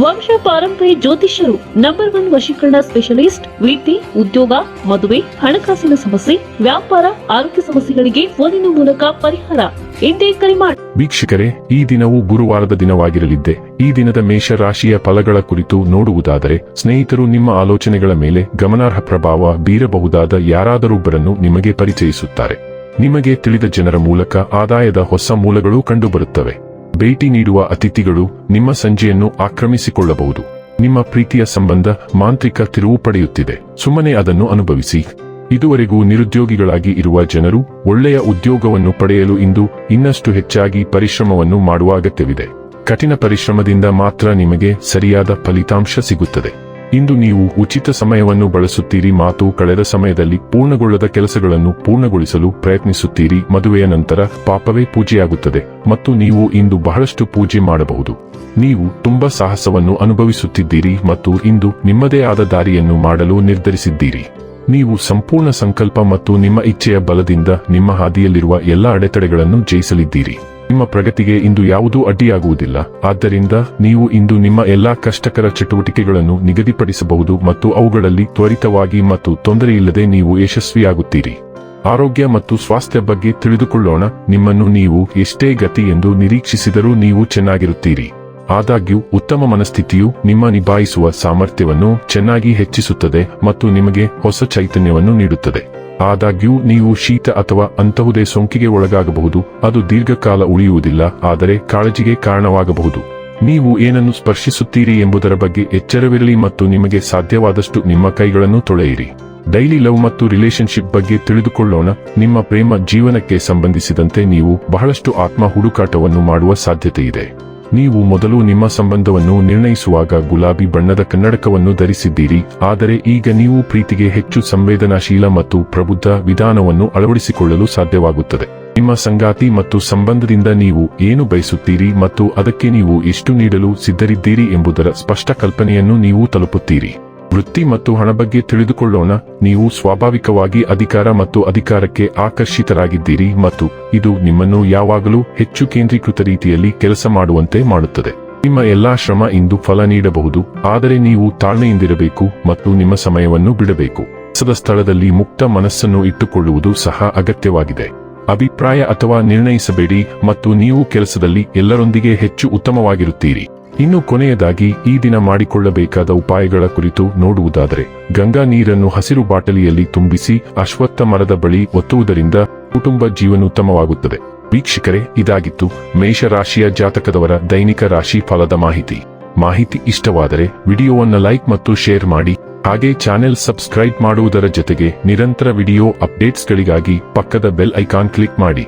ವಂಶ ಪಾರಂಪರ್ಯ ಜ್ಯೋತಿಷ್ಯರು ನಂಬರ್ ಒನ್ ವಶೀಕರಣ ಸ್ಪೆಷಲಿಸ್ಟ್ ವೃತ್ತಿ ಉದ್ಯೋಗ, ಮದುವೆ, ಹಣಕಾಸಿನ ಸಮಸ್ಯೆ, ವ್ಯಾಪಾರ, ಆರೋಗ್ಯ ಸಮಸ್ಯೆಗಳಿಗೆ ಫೋನಿನ ಮೂಲಕ ಪರಿಹಾರ. ಎಂದೇ ಕರೆ ಮಾಡಿ ವೀಕ್ಷಕರೇ, ಈ ದಿನವು ಗುರುವಾರದ ದಿನವಾಗಿರಲಿದ್ದೆ. ಈ ದಿನದ ಮೇಷರಾಶಿಯ ಫಲಗಳ ಕುರಿತು ನೋಡುವುದಾದರೆ, ಸ್ನೇಹಿತರು ನಿಮ್ಮ ಆಲೋಚನೆಗಳ ಮೇಲೆ ಗಮನಾರ್ಹ ಪ್ರಭಾವ ಬೀರಬಹುದಾದ ಯಾರಾದರೊಬ್ಬರನ್ನು ನಿಮಗೆ ಪರಿಚಯಿಸುತ್ತಾರೆ. ನಿಮಗೆ ತಿಳಿದ ಜನರ ಮೂಲಕ ಆದಾಯದ ಹೊಸ ಮೂಲಗಳು ಕಂಡುಬರುತ್ತವೆ. ಭೇಟಿ ನೀಡುವ ಅತಿಥಿಗಳು ನಿಮ್ಮ ಸಂಜೆಯನ್ನು ಆಕ್ರಮಿಸಿಕೊಳ್ಳಬಹುದು. ನಿಮ್ಮ ಪ್ರೀತಿಯ ಸಂಬಂಧ ಮಾಂತ್ರಿಕ ತಿರುವು ಪಡೆಯುತ್ತಿದೆ. ಸುಮ್ಮನೆ ಅದನ್ನು ಅನುಭವಿಸಿ. ಇದುವರೆಗೂ ನಿರುದ್ಯೋಗಿಗಳಾಗಿ ಇರುವ ಜನರು ಒಳ್ಳೆಯ ಉದ್ಯೋಗವನ್ನು ಪಡೆಯಲು ಇಂದು ಇನ್ನಷ್ಟು ಹೆಚ್ಚಾಗಿ ಪರಿಶ್ರಮವನ್ನು ಮಾಡುವ ಅಗತ್ಯವಿದೆ. ಕಠಿಣ ಪರಿಶ್ರಮದಿಂದ ಮಾತ್ರ ನಿಮಗೆ ಸರಿಯಾದ ಫಲಿತಾಂಶ ಸಿಗುತ್ತದೆ. ಇಂದು ನೀವು ಉಚಿತ ಸಮಯವನ್ನು ಬಳಸುತ್ತೀರಿ ಮಾತು ಕಳೆದ ಸಮಯದಲ್ಲಿ ಪೂರ್ಣಗೊಳ್ಳದ ಕೆಲಸಗಳನ್ನು ಪೂರ್ಣಗೊಳಿಸಲು ಪ್ರಯತ್ನಿಸುತ್ತೀರಿ. ಮದುವೆಯ ನಂತರ ಪಾಪವೇ ಪೂಜೆಯಾಗುತ್ತದೆ ಮತ್ತು ನೀವು ಇಂದು ಬಹಳಷ್ಟು ಪೂಜೆ ಮಾಡಬಹುದು. ನೀವು ತುಂಬಾ ಸಾಹಸವನ್ನು ಅನುಭವಿಸುತ್ತಿದ್ದೀರಿ ಮತ್ತು ಇಂದು ನಿಮ್ಮದೇ ಆದ ದಾರಿಯನ್ನು ಮಾಡಲು ನಿರ್ಧರಿಸಿದ್ದೀರಿ. ನೀವು ಸಂಪೂರ್ಣ ಸಂಕಲ್ಪ ಮತ್ತು ನಿಮ್ಮ ಇಚ್ಛೆಯ ಬಲದಿಂದ ನಿಮ್ಮ ಹಾದಿಯಲ್ಲಿರುವ ಎಲ್ಲ ಅಡೆತಡೆಗಳನ್ನು ಜಯಿಸಲಿದ್ದೀರಿ. ನಿಮ್ಮ ಪ್ರಗತಿಗೆ ಇಂದು ಯಾವುದೂ ಅಡ್ಡಿಯಾಗುವುದಿಲ್ಲ. ಆದ್ದರಿಂದ ನೀವು ಇಂದು ನಿಮ್ಮ ಎಲ್ಲಾ ಕಷ್ಟಕರ ಚಟುವಟಿಕೆಗಳನ್ನು ನಿಗದಿಪಡಿಸಬಹುದು ಮತ್ತು ಅವುಗಳಲ್ಲಿ ತ್ವರಿತವಾಗಿ ಮತ್ತು ತೊಂದರೆಯಿಲ್ಲದೆ ನೀವು ಯಶಸ್ವಿಯಾಗುತ್ತೀರಿ. ಆರೋಗ್ಯ ಮತ್ತು ಸ್ವಾಸ್ಥ್ಯ ಬಗ್ಗೆ ತಿಳಿದುಕೊಳ್ಳೋಣ. ನಿಮ್ಮನ್ನು ನೀವು ಎಷ್ಟೇ ಗತಿ ಎಂದು ನಿರೀಕ್ಷಿಸಿದರೂ ನೀವು ಚೆನ್ನಾಗಿರುತ್ತೀರಿ. ಆದಾಗ್ಯೂ, ಉತ್ತಮ ಮನಸ್ಥಿತಿಯು ನಿಮ್ಮ ನಿಭಾಯಿಸುವ ಸಾಮರ್ಥ್ಯವನ್ನು ಚೆನ್ನಾಗಿ ಹೆಚ್ಚಿಸುತ್ತದೆ ಮತ್ತು ನಿಮಗೆ ಹೊಸ ಚೈತನ್ಯವನ್ನು ನೀಡುತ್ತದೆ. ಆದಾಗ್ಯೂ ನೀವು ಶೀತ ಅಥವಾ ಅಂತಹುದೇ ಸೋಂಕಿಗೆ ಒಳಗಾಗಬಹುದು, ಅದು ದೀರ್ಘಕಾಲ ಉಳಿಯುವುದಿಲ್ಲ, ಆದರೆ ಕಾಳಜಿಗೆ ಕಾರಣವಾಗಬಹುದು. ನೀವು ಏನನ್ನು ಸ್ಪರ್ಶಿಸುತ್ತೀರಿ ಎಂಬುದರ ಬಗ್ಗೆ ಎಚ್ಚರವಿರಲಿ ಮತ್ತು ನಿಮಗೆ ಸಾಧ್ಯವಾದಷ್ಟು ನಿಮ್ಮ ಕೈಗಳನ್ನು ತೊಳೆಯಿರಿ. ಡೈಲಿ ಲವ್ ಮತ್ತು ರಿಲೇಶನ್ಶಿಪ್ ಬಗ್ಗೆ ತಿಳಿದುಕೊಳ್ಳೋಣ, ನಿಮ್ಮ ಪ್ರೇಮ ಜೀವನಕ್ಕೆ ಸಂಬಂಧಿಸಿದಂತೆ ನೀವು ಬಹಳಷ್ಟು ಆತ್ಮ ಹುಡುಕಾಟವನ್ನು ಮಾಡುವ ಸಾಧ್ಯತೆ ಇದೆ ನೀವು ಮೊದಲು ನಿಮ್ಮ ಸಂಬಂಧವನ್ನು ನಿರ್ಣಯಿಸುವಾಗ ಗುಲಾಬಿ ಬಣ್ಣದ ಕನ್ನಡಕವನ್ನು ಧರಿಸಿದ್ದೀರಿ, ಆದರೆ ಈಗ ನೀವು ಪ್ರೀತಿಗೆ ಹೆಚ್ಚು ಸಂವೇದನಾಶೀಲ ಮತ್ತು ಪ್ರಬುದ್ಧ ವಿಧಾನವನ್ನು ಅಳವಡಿಸಿಕೊಳ್ಳಲು ಸಾಧ್ಯವಾಗುತ್ತದೆ. ನಿಮ್ಮ ಸಂಗಾತಿ ಮತ್ತು ಸಂಬಂಧದಿಂದ ನೀವು ಏನು ಬಯಸುತ್ತೀರಿ ಮತ್ತು ಅದಕ್ಕೆ ನೀವು ಎಷ್ಟು ನೀಡಲು ಸಿದ್ಧರಿದ್ದೀರಿ ಎಂಬುದರ ಸ್ಪಷ್ಟ ಕಲ್ಪನೆಯನ್ನು ನೀವು ತಲುಪುತ್ತೀರಿ. ವೃತ್ತಿ ಮತ್ತು ಹಣ ಬಗ್ಗೆ ತಿಳಿದುಕೊಳ್ಳೋಣ. ನೀವು ಸ್ವಾಭಾವಿಕವಾಗಿ ಅಧಿಕಾರ ಮತ್ತು ಅಧಿಕಾರಕ್ಕೆ ಆಕರ್ಷಿತರಾಗಿದ್ದೀರಿ ಮತ್ತು ಇದು ನಿಮ್ಮನ್ನು ಯಾವಾಗಲೂ ಹೆಚ್ಚು ಕೇಂದ್ರೀಕೃತ ರೀತಿಯಲ್ಲಿ ಕೆಲಸ ಮಾಡುವಂತೆ ಮಾಡುತ್ತದೆ. ನಿಮ್ಮ ಎಲ್ಲಾ ಶ್ರಮ ಇಂದು ಫಲ ನೀಡಬಹುದು, ಆದರೆ ನೀವು ತಾಳ್ಮೆಯಿಂದಿರಬೇಕು ಮತ್ತು ನಿಮ್ಮ ಸಮಯವನ್ನು ಬಿಡಬೇಕು. ಸದ ಸ್ಥಳದಲ್ಲಿ ಮುಕ್ತ ಮನಸ್ಸನ್ನು ಇಟ್ಟುಕೊಳ್ಳುವುದು ಸಹ ಅಗತ್ಯವಾಗಿದೆ. ಅಭಿಪ್ರಾಯ ಅಥವಾ ನಿರ್ಣಯಿಸಬೇಡಿ ಮತ್ತು ನೀವು ಕೆಲಸದಲ್ಲಿ ಎಲ್ಲರೊಂದಿಗೆ ಹೆಚ್ಚು ಉತ್ತಮವಾಗಿರುತ್ತೀರಿ. ಇನ್ನು ಕೊನೆಯದಾಗಿ ಈ ದಿನ ಮಾಡಿಕೊಳ್ಳಬೇಕಾದ ಉಪಾಯಗಳ ಕುರಿತು ನೋಡುವುದಾದರೆ, ಗಂಗಾ ನೀರನ್ನು ಹಸಿರು ಬಾಟಲಿಯಲ್ಲಿ ತುಂಬಿಸಿ ಅಶ್ವತ್ಥ ಮರದ ಬಳಿ ಒತ್ತುವುದರಿಂದ ಕುಟುಂಬ ಜೀವನೋತ್ತಮವಾಗುತ್ತದೆ. ವೀಕ್ಷಕರೇ, ಇದಾಗಿತ್ತು ಮೇಷರಾಶಿಯ ಜಾತಕದವರ ದೈನಿಕ ರಾಶಿ ಫಲದ ಮಾಹಿತಿ. ಮಾಹಿತಿ ಇಷ್ಟವಾದರೆ ವಿಡಿಯೋವನ್ನು ಲೈಕ್ ಮತ್ತು ಶೇರ್ ಮಾಡಿ, ಹಾಗೆ ಚಾನೆಲ್ ಸಬ್ಸ್ಕ್ರೈಬ್ ಮಾಡುವುದರ ಜೊತೆಗೆ ನಿರಂತರ ವಿಡಿಯೋ ಅಪ್ಡೇಟ್ಸ್ಗಳಿಗಾಗಿ ಪಕ್ಕದ ಬೆಲ್ ಐಕಾನ್ ಕ್ಲಿಕ್ ಮಾಡಿ.